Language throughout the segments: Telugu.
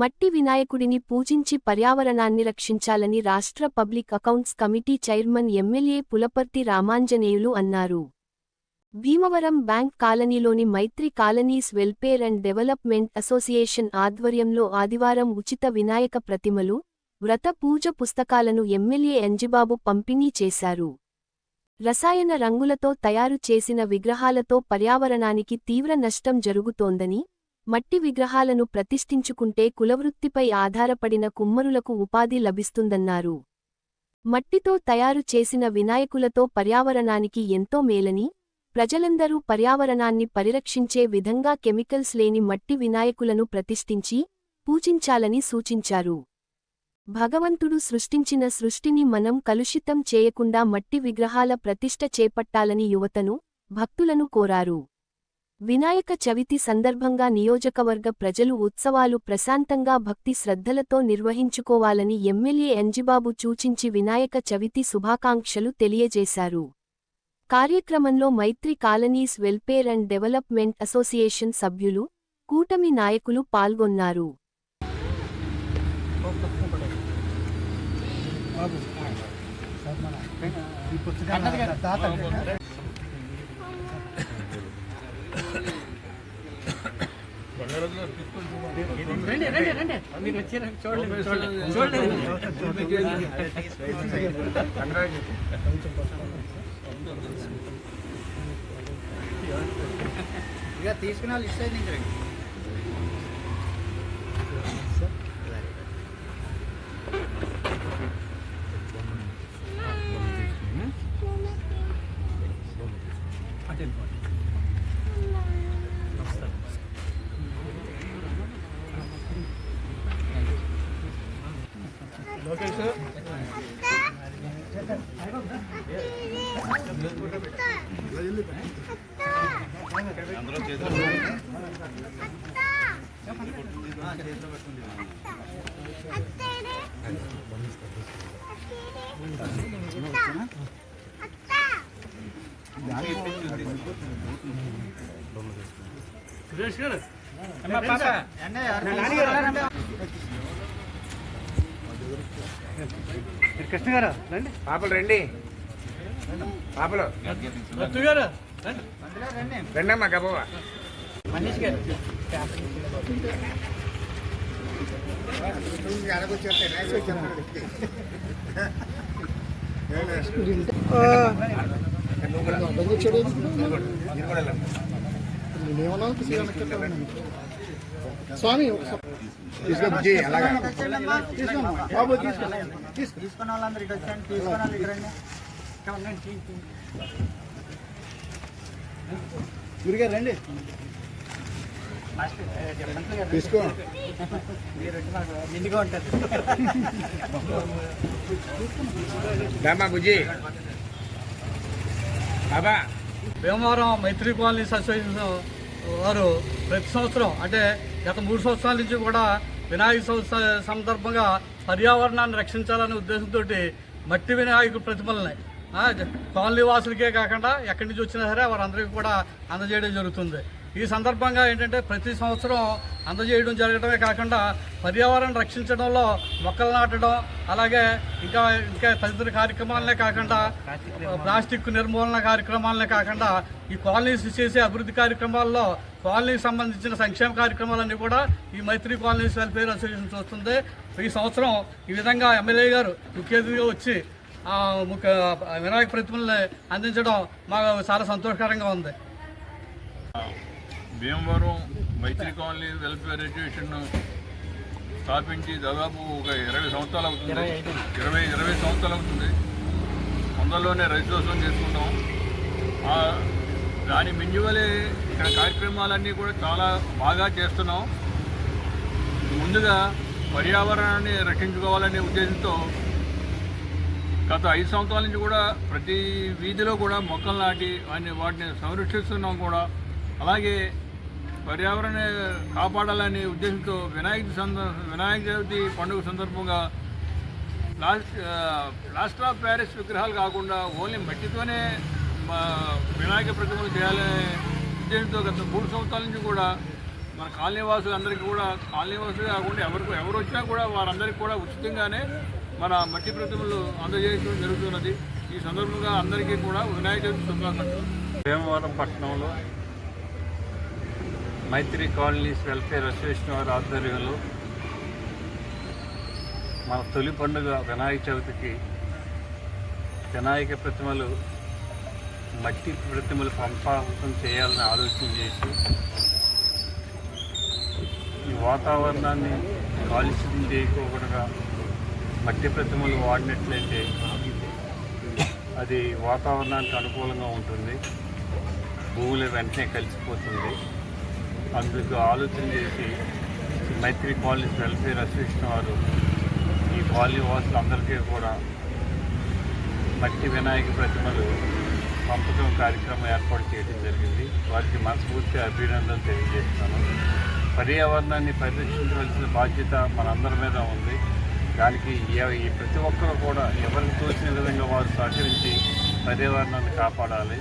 మట్టి వినాయకుడిని పూజించి పర్యావరణాన్ని రక్షించాలని రాష్ట్ర public accounts committee chairman MLA Pulaparthi Ramanjaneyulu అన్నారు. భీమవరం బ్యాంక్ కాలనీలోని Maitri colonies welfare and development association ఆధ్వర్యంలో ఆదివారం ఉచిత వినాయక ప్రతిమలు వ్రత పూజ పుస్తకాలను ఎమ్మెల్యే ఎంజిబాబు పంపిణీ చేశారు. రసాయన రంగులతో తయారు చేసిన విగ్రహాలతో పర్యావరణానికి తీవ్ర నష్టం జరుగుతోందని మట్టి విగ్రహాలను ప్రతిష్ఠించుకుంటే కులవృత్తిపై ఆధారపడిన కుమ్మరులకు ఉపాధి లభిస్తుందన్నారు. మట్టితో తయారు చేసిన వినాయకులతో పర్యావరణానికి ఎంతో మేలని ప్రజలందరూ పర్యావరణాన్ని పరిరక్షించే విధంగా కెమికల్స్ లేని మట్టి వినాయకులను ప్రతిష్ఠించి పూజించాలని సూచించారు. భగవంతుడు సృష్టించిన సృష్టిని మనం కలుషితం చేయకుండా మట్టి విగ్రహాల ప్రతిష్ఠ చేపట్టాలని యువతను భక్తులను కోరారు. వినాయక చవితి సందర్భంగా నియోజకవర్గ ప్రజలు ఉత్సవాలు ప్రశాంతంగా భక్తి శ్రద్ధలతో నిర్వహించుకోవాలని ఎమ్మెల్యే ఎంజిబాబు సూచించి వినాయక చవితి శుభాకాంక్షలు తెలియజేశారు. కార్యక్రమంలో Maithri colonies welfare and development association సభ్యులు కూటమి నాయకులు పాల్గొన్నారు. ఈ ఇక తీసుకున్న వాళ్ళు ఇస్తే నుంచి రండి. సురేష్ గారు. అమ్మ పాప. కృష్ణ గారు? రండి. పాపలు రండి. పాపలు. రత్తు గారు? రండి. రండమ్మా గబవా మనీష్ గారు. స్వామి బాబు తీసుకో తీసుకున్న వాళ్ళందరూ ఇటు వచ్చాను తీసుకున్న వాళ్ళు ఇటు రండి గురిగారు రండి. తీసుకో. నిండుగా ఉంటుంది బుజ్జి. బాబా. భీమవరం మైత్రి కాలనీస్ అసోసియేషన్ వారు ప్రతి సంవత్సరం అంటే గత మూడు సంవత్సరాల నుంచి కూడా వినాయక సంవత్సర సందర్భంగా పర్యావరణాన్ని రక్షించాలనే ఉద్దేశంతో మట్టి వినాయకుడు ప్రతిమలని కాలనీ వాసులకే కాకుండా ఎక్కడి నుంచి వచ్చినా సరే వారందరికీ కూడా అందజేయడం జరుగుతుంది. ఈ సందర్భంగా ఏంటంటే ప్రతి సంవత్సరం అందజేయడం జరగడమే కాకుండా పర్యావరణం రక్షించడంలో మొక్కలు నాటడం అలాగే ఇంకా ఇంకా తదితర కార్యక్రమాలనే కాకుండా ప్లాస్టిక్ నిర్మూలన కార్యక్రమాలనే కాకుండా ఈ కాలనీస్ చేసే అభివృద్ధి కార్యక్రమాల్లో కాలనీకి సంబంధించిన సంక్షేమ కార్యక్రమాలన్నీ కూడా ఈ మైత్రి కాలనీస్ వెల్ఫేర్ అసోసియేషన్ చూస్తుంది. ఈ సంవత్సరం ఈ విధంగా ఎమ్మెల్యే గారు ముఖ్య అతిథిగా వచ్చి ముఖ్య వినాయక ప్రతిమల్ని అందించడం మాకు చాలా సంతోషకరంగా ఉంది. Bhimavaram Maithri colony welfare education స్థాపించి దాదాపు ఒక ఇరవై సంవత్సరాలు అవుతుంది. ఇరవై ఇరవై సంవత్సరాలు అవుతుంది. తొందరలోనే రైతోత్సవం చేసుకుంటాం. ఆ, దాని మింజువలే ఇక్కడ కార్యక్రమాలన్నీ కూడా చాలా బాగా చేస్తున్నాం. ముందుగా పర్యావరణాన్ని రక్షించుకోవాలనే ఉద్దేశంతో గత ఐదు సంవత్సరాల నుంచి కూడా ప్రతి వీధిలో కూడా మొక్కలు నాటి వాటిని సంరక్షిస్తున్నాం కూడా. అలాగే పర్యావరణ కాపాడాలనే ఉద్దేశంతో వినాయక వినాయక చవితి పండుగ సందర్భంగా లాస్ట్ లాస్ట్ ఆఫ్ ప్యారిస్ విగ్రహాలు కాకుండా ఓన్లీ మట్టితోనే మా వినాయక ప్రతిమలు చేయాలనే ఉద్దేశంతో గత మూడు సంవత్సరాల నుంచి కూడా మన కాలనీ అందరికీ కూడా కాలనీవాసులు కాకుండా ఎవరికి ఎవరు వచ్చినా కూడా వారందరికీ కూడా ఉచితంగానే మన మట్టి ప్రతిమలు అందజేయడం జరుగుతున్నది. ఈ సందర్భంగా అందరికీ కూడా వినాయక చవితి శుభాకాంక్షలు. భీమవరం పట్టణంలో మైత్రి కాలనీస్ వెల్ఫేర్ అసోసియేషన్ వారి ఆధ్వర్యంలో మన తొలి పండుగ వినాయక చవితికి వినాయక ప్రతిమలు మట్టి ప్రతిమలు పంపకం చేయాలని ఆలోచన చేసి ఈ వాతావరణాన్ని కాలుష్యం చేయకోకుండా మట్టి ప్రతిమలు వాడినట్లయితే అది వాతావరణానికి అనుకూలంగా ఉంటుంది. భూములు వెంటనే కలిసిపోతుంది. అందుకు ఆలోచన చేసి మైత్రి కాలనీస్ వెల్ఫేర్ అసోసియేషన్ వారు ఈ కాలనీ వాసులందరికీ కూడా మట్టి వినాయక ప్రతిమలు పంపకం కార్యక్రమం ఏర్పాటు చేయడం జరిగింది. వారికి మనస్ఫూర్తి అభినందనలు తెలియజేస్తున్నాను. పర్యావరణాన్ని పరిరక్షించవలసిన బాధ్యత మనందరి మీద ఉంది. దానికి ఈ ప్రతి ఒక్కరు కూడా ఎవరికి తోచిన విధంగా వారు సహకరించి పర్యావరణాన్ని కాపాడాలి.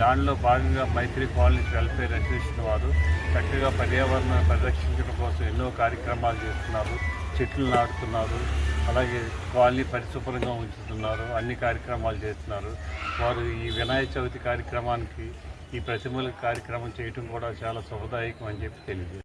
దానిలో భాగంగా మైత్రి కాలనీస్ వెల్ఫేర్ అసోసియేషన్ వారు చక్కగా పర్యావరణాన్ని పరిరక్షించడం కోసం ఎన్నో కార్యక్రమాలు చేస్తున్నారు చెట్లు నాటుతున్నారు అలాగే కాలనీ పరిశుభ్రంగా ఉంచుతున్నారు అన్ని కార్యక్రమాలు చేస్తున్నారు. వారు ఈ వినాయక చవితి కార్యక్రమానికి ఈ ప్రతిమల కార్యక్రమం చేయటం కూడా చాలా శుభదాయకం అని చెప్పి తెలియదు